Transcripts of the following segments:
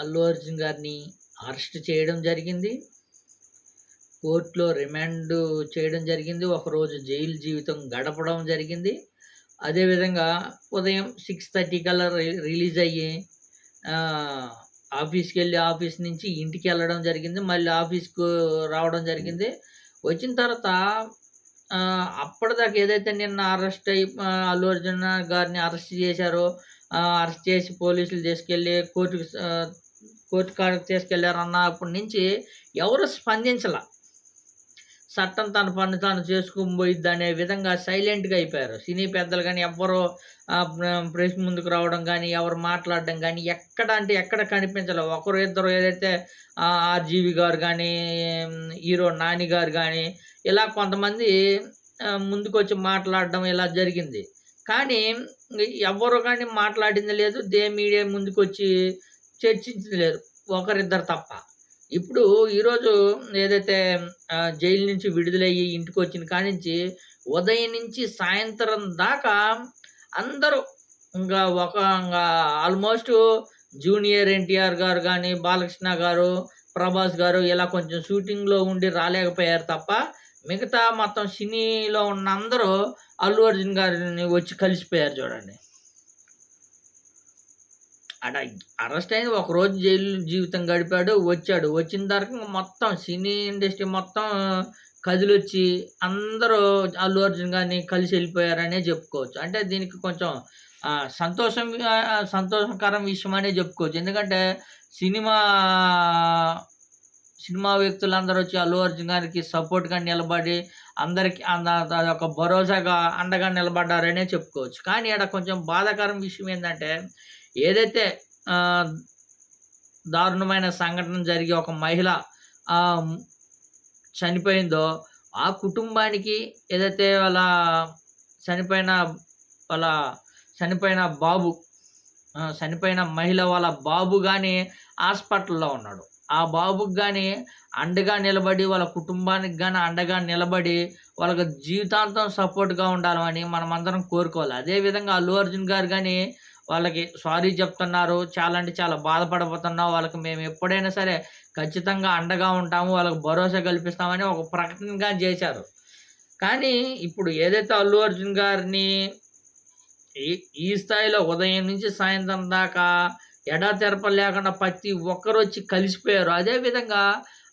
అల్లు అర్జున్ గారిని అరెస్ట్ చేయడం జరిగింది. కోర్టులో రిమాండ్ చేయడం జరిగింది. ఒకరోజు జైలు జీవితం గడపడం జరిగింది. అదేవిధంగా ఉదయం సిక్స్ థర్టీ కల్లా రి- రిలీజ్ అయ్యి ఆఫీస్కి వెళ్ళి ఆఫీస్ నుంచి ఇంటికి వెళ్ళడం జరిగింది. మళ్ళీ ఆఫీస్కు రావడం జరిగింది. వచ్చిన తర్వాత అప్పటిదాకా ఏదైతే నిన్న అరెస్ట్ అయి అల్లు అర్జున్ గారిని అరెస్ట్ చేశారో అరెస్ట్ చేసి పోలీసులు తీసుకెళ్ళి కోర్టుకు కోర్టు కాడికి తీసుకెళ్ళారన్న అప్పటి నుంచి ఎవరు స్పందించాల. చట్టం తన పని తాను చేసుకుని పోయిద్ది అనే విధంగా సైలెంట్గా అయిపోయారు. సినీ పెద్దలు కానీ ఎవ్వరు ప్రెస్ ముందుకు రావడం కానీ ఎవరు మాట్లాడడం కానీ ఎక్కడ అంటే ఎక్కడ కనిపించలే. ఒకరు ఇద్దరు ఏదైతే ఆర్జీవి గారు కానీ హీరో నాని గారు కానీ ఇలా కొంతమంది ముందుకొచ్చి ముందుకు వచ్చి మాట్లాడడం ఇలా జరిగింది. కానీ ఎవ్వరు కానీ మాట్లాడింది లేదు. దే మీడియా ముందుకు చర్చించలేరు. లేదు ఒకరిద్దరు తప్ప. ఇప్పుడు ఈరోజు ఏదైతే జైలు నుంచి విడుదలయ్యి ఇంటికి వచ్చిన కానించి ఉదయం నుంచి సాయంత్రం దాకా అందరూ ఇంకా ఒక ఇంకా ఆల్మోస్ట్ జూనియర్ ఎన్టీఆర్ గారు కానీ బాలకృష్ణ గారు ప్రభాస్ గారు ఇలా కొంచెం షూటింగ్లో ఉండి రాలేకపోయారు తప్ప మిగతా మొత్తం సినీలో ఉన్న అందరూ అల్లు అర్జున్ గారిని వచ్చి కలిసిపోయారు చూడండి. అడ అరెస్ట్ అయింది ఒక రోజు జైలు జీవితం గడిపాడు వచ్చాడు. వచ్చిన తర్వాత మొత్తం సినీ ఇండస్ట్రీ మొత్తం కదిలొచ్చి అందరూ అల్లు అర్జున్ గారిని కలిసి వెళ్ళిపోయారనే చెప్పుకోవచ్చు. అంటే దీనికి కొంచెం సంతోషం సంతోషకరం విషయం అనే చెప్పుకోవచ్చు. ఎందుకంటే సినిమా సినిమా వ్యక్తులందరూ వచ్చి అల్లు అర్జున్ గారికి సపోర్ట్గా నిలబడి అందరికి అంద ఒక భరోసాగా అండగా నిలబడ్డారనే చెప్పుకోవచ్చు. కానీ ఇక్కడ కొంచెం బాధాకరం విషయం ఏంటంటే ఏదైతే దారుణమైన సంఘటన జరిగి ఒక మహిళ చనిపోయిందో ఆ కుటుంబానికి ఏదైతే వాళ్ళ చనిపోయిన వాళ్ళ చనిపోయిన బాబు చనిపోయిన మహిళ వాళ్ళ బాబు కానీ హాస్పిటల్లో ఉన్నాడు. ఆ బాబుకి కానీ అండగా నిలబడి వాళ్ళ కుటుంబానికి కానీ అండగా నిలబడి వాళ్ళకి జీవితాంతం సపోర్ట్గా ఉండాలని మనం అందరం కోరుకోవాలి అదేవిధంగా అల్లు అర్జున్ గారు కానీ వాళ్ళకి సారీ చెప్తున్నారు చాలా అంటే చాలా బాధపడిపోతున్నాం వాళ్ళకి మేము ఎప్పుడైనా సరే ఖచ్చితంగా అండగా ఉంటాము వాళ్ళకి భరోసా కల్పిస్తామని ఒక ప్రకటనగా చేశారు. కానీ ఇప్పుడు ఏదైతే అల్లు అర్జున్ గారిని ఈ ఈ స్థాయిలో ఉదయం నుంచి సాయంత్రం దాకా ఎడాతెరప లేకుండా ప్రతి ఒక్కరు వచ్చి కలిసిపోయారు. అదేవిధంగా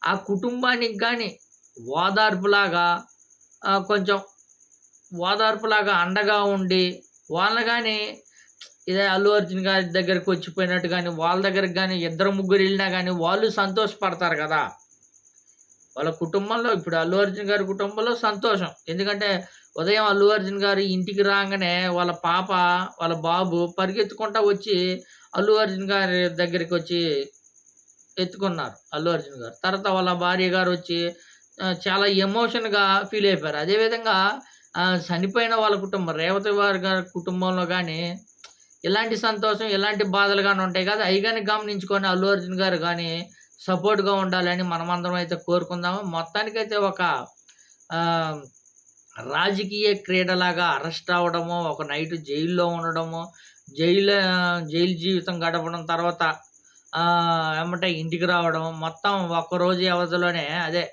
ఆ కుటుంబానికి కానీ ఓదార్పులాగా కొంచెం ఓదార్పులాగా అండగా ఉండి వాళ్ళని కానీ ఇదే అల్లు అర్జున్ గారి దగ్గరికి వచ్చిపోయినట్టు కానీ వాళ్ళ దగ్గరికి కానీ ఇద్దరు ముగ్గురు వెళ్ళినా కానీ వాళ్ళు సంతోషపడతారు కదా. వాళ్ళ కుటుంబంలో ఇప్పుడు అల్లు అర్జున్ గారి కుటుంబంలో సంతోషం. ఎందుకంటే ఉదయం అల్లు అర్జున్ గారు ఇంటికి రాగానే వాళ్ళ పాప వాళ్ళ బాబు పరిగెత్తుకుంటా వచ్చి అల్లు అర్జున్ గారి దగ్గరికి వచ్చి ఎత్తుకున్నారు అల్లు అర్జున్ గారు. తర్వాత వాళ్ళ భార్య గారు వచ్చి చాలా ఎమోషన్గా ఫీల్ అయిపోయారు. అదేవిధంగా చనిపోయిన వాళ్ళ కుటుంబం రేవతి వారి గారి కుటుంబంలో కానీ ఇలాంటి సంతోషం ఇలాంటి బాధలు కానీ ఉంటాయి కదా అవి కానీ గమనించుకొని అల్లు అర్జున్ గారు కానీ సపోర్ట్గా ఉండాలని మనమందరం అయితే కోరుకుందాము. మొత్తానికైతే ఒక రాజకీయ క్రీడలాగా అరెస్ట్ అవ్వడము ఒక నైట్ జైల్లో ఉండడము జైలు జైలు జీవితం గడపడం తర్వాత వెంబట ఇంటికి రావడం మొత్తం ఒక్కరోజు వ్యవధిలోనే అదే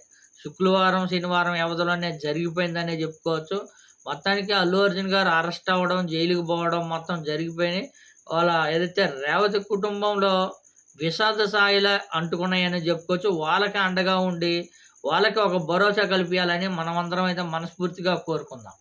శుక్రవారం శనివారం వ్యవధిలోనే జరిగిపోయిందనే చెప్పుకోవచ్చు. మొత్తానికి అల్లు అర్జున్ గారు అరెస్ట్ అవ్వడం జైలుకి పోవడం మొత్తం జరిగిపోయినాయి. వాళ్ళ ఏదైతే రేవతి కుటుంబంలో విషాద స్థాయిలో అంటుకున్నాయని చెప్పుకోవచ్చు. వాళ్ళకి అండగా ఉండి వాళ్ళకి ఒక భరోసా కల్పించాలని మనమందరం అయితే మనస్ఫూర్తిగా కోరుకుందాం.